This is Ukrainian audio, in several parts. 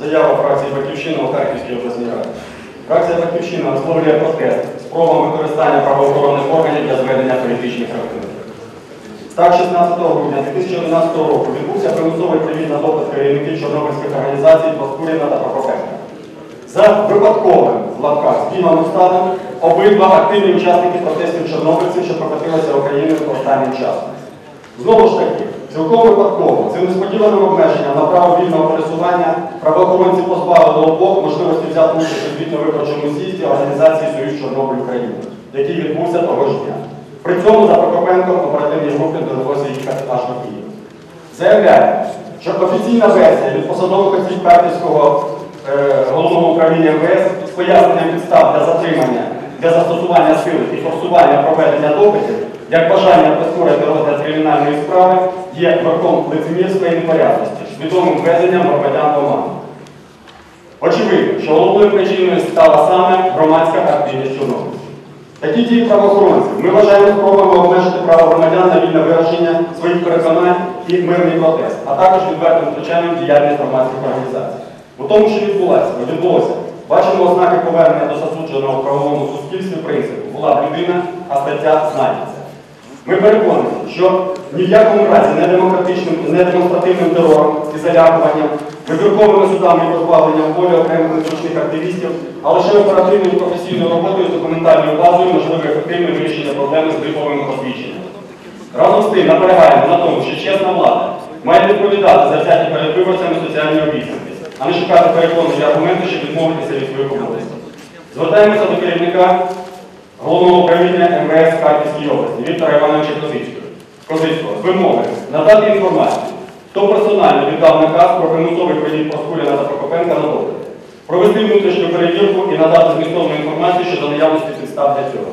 Заява фракції Батьківщина у Харківській обласній раді. Фракція Батьківщина висловлює протест спробам використання правоохоронних органів для зведення політичних рахунків. Так, 16 грудня 2011 року відбувся примусовий привіт на допит керівників чорнобильських організацій Проскуріна та Прокопенка. За випадковим в лапках збігом обставин обидва активні учасники протестів чорнобильців, що прокотилися Україною останнім часом. Знову ж таки, цілком випадково, цим несподіваним обмеженням на право вільного пересування правоохоронці позбавили обох можливості взяти участь у звітно-виборчому з'їзді організації Союз Чорнобиль України, який відбувся того ж дня. При цьому за Прокопенком оперативній групі довелося їхати аж до Києва. Заявляю, що офіційна версія від посадових осіб Харківського е, головного управління МВС з поясненням підстав для затримання, для застосування сили і форсування проведення допитів, як бажання прискорити розгляд кримінальної справи, є верхом лицемірства і непорядності, свідомим введенням громадян в оману. Очевидно, що головною причиною стала саме громадська активність чорнобильців. Такі дії правоохоронців ми вважаємо спробами обмежити право громадян на вільне вираження своїх переконань і мирний протест, а також відвертим втручанням діяльність громадських організацій. У тому, що відбулося, відбулося, бачимо ознаки повернення до засудженого в правовому суспільстві принципу була б людина, а стаття знайдеться. Ми переконані, що ні в якому разі не демократичним, не демонстративним терором і залякуванням, вибірковими судами і позбавленням волі окремих незручних активістів, а лише оперативною професійною роботою з документальною базою можливе ефективне вирішення проблеми з гриповими посвідченнями. Разом з тим наполягаємо на тому, що чесна влада має відповідати за взяті перед виборцями соціальні обіцянки, а не шукати переконливі аргументи, щоб відмовитися від своїх обов'язків. Звертаємося до керівника головного управління МВС Харківської області Віктора Івановича Козицького. З вимоги надати інформацію, хто персонально віддав наказ про примусовий привід Проскуріна та Прокопенка на допит, провести внутрішню перевірку і надати змістовну інформацію щодо наявності підстав для цього.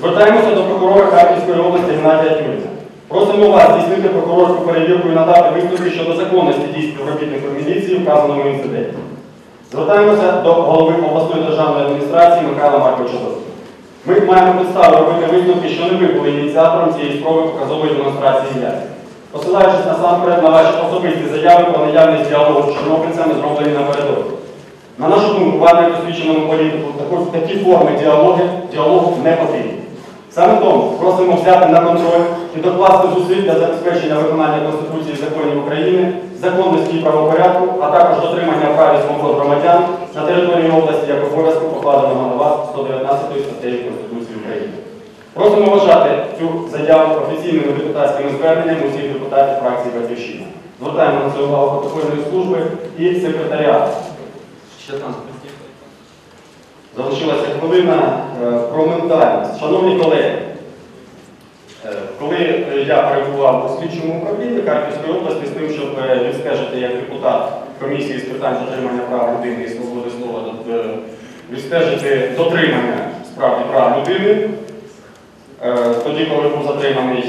Звертаємося до прокурора Харківської області Геннадія Тюрина. Просимо вас здійснити прокурорську перевірку і надати висновки щодо законності дій співробітників міліції вказаному інциденті. Звертаємося до голови обласної державної адміністрації Михайла Марковича Доскіна. Ми маємо підставу робити висновки, що не ви були ініціатором цієї спроби показової демонстрації я, Посилаючись насамперед на ваші особисті заяви про наявність діалогу з чорнобильцями, зроблені напередодні. На нашу думку, вам як досвідченому політику, такі форми діалогу, діалогу не потрібні. Саме тому просимо взяти на контроль і докласти зусиль для забезпечення виконання Конституції законів України, законності і правопорядку, а також дотримання прав і свобод громадян на території області як обов'язку покладеного на вас 119 статтею Конституції України. Просимо вважати цю заяву офіційними депутатськими зверненнями усіх депутатів фракції Батьківщина. Звертаємо на це увагу протокольної служби і секретаріату. Залишилася хвилина е, про ментальність. Шановні колеги, е, коли я перебував у слідчому управлінні Харківської області з тим, щоб е, відстежити як депутат комісії з питань дотримання прав людини і свободи слова, відстежити дотримання справді прав людини, тоді, коли був затриманий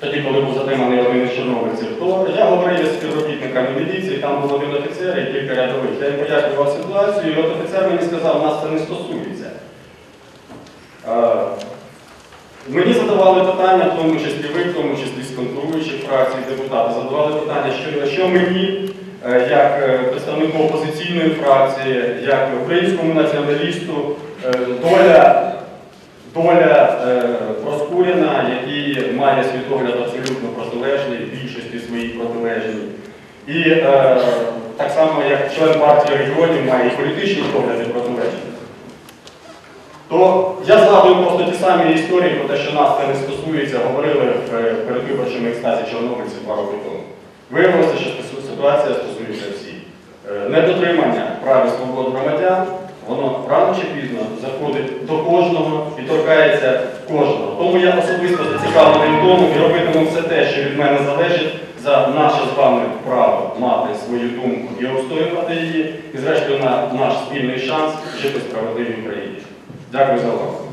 тоді, коли був затриманий один із чорнобильців, то я говорив із співробітниками міліції, там був один офіцер і кілька рядових. Я їм пояснював ситуацію, і от офіцер мені сказав, нас це не стосується. Е, Мені задавали питання, в тому числі ви, в тому числі з конкуруючих фракцій, депутати, задавали питання, що, що мені, е, як е, представнику опозиційної фракції, як українському націоналісту, доля доля Проскуріна, який має світогляд І е, так само, як член партії регіонів має і політичні погляди протилежні. То я згадую просто ті самі історії про те, що нас це не стосується, говорили в е, передвиборчому екстазі чорнобильців два роки тому. Виявилося, що ситуація стосується всіх. Е, Недотримання прав і свобод громадян, воно рано чи пізно заходить до кожного і торкається кожного. Тому я особисто зацікавлений в тому і робитиму все те, що від мене залежить, за наше з вами право мати свою думку і обстоювати її, і зрештою на наш спільний шанс жити в справедливій Україні. Дякую за увагу.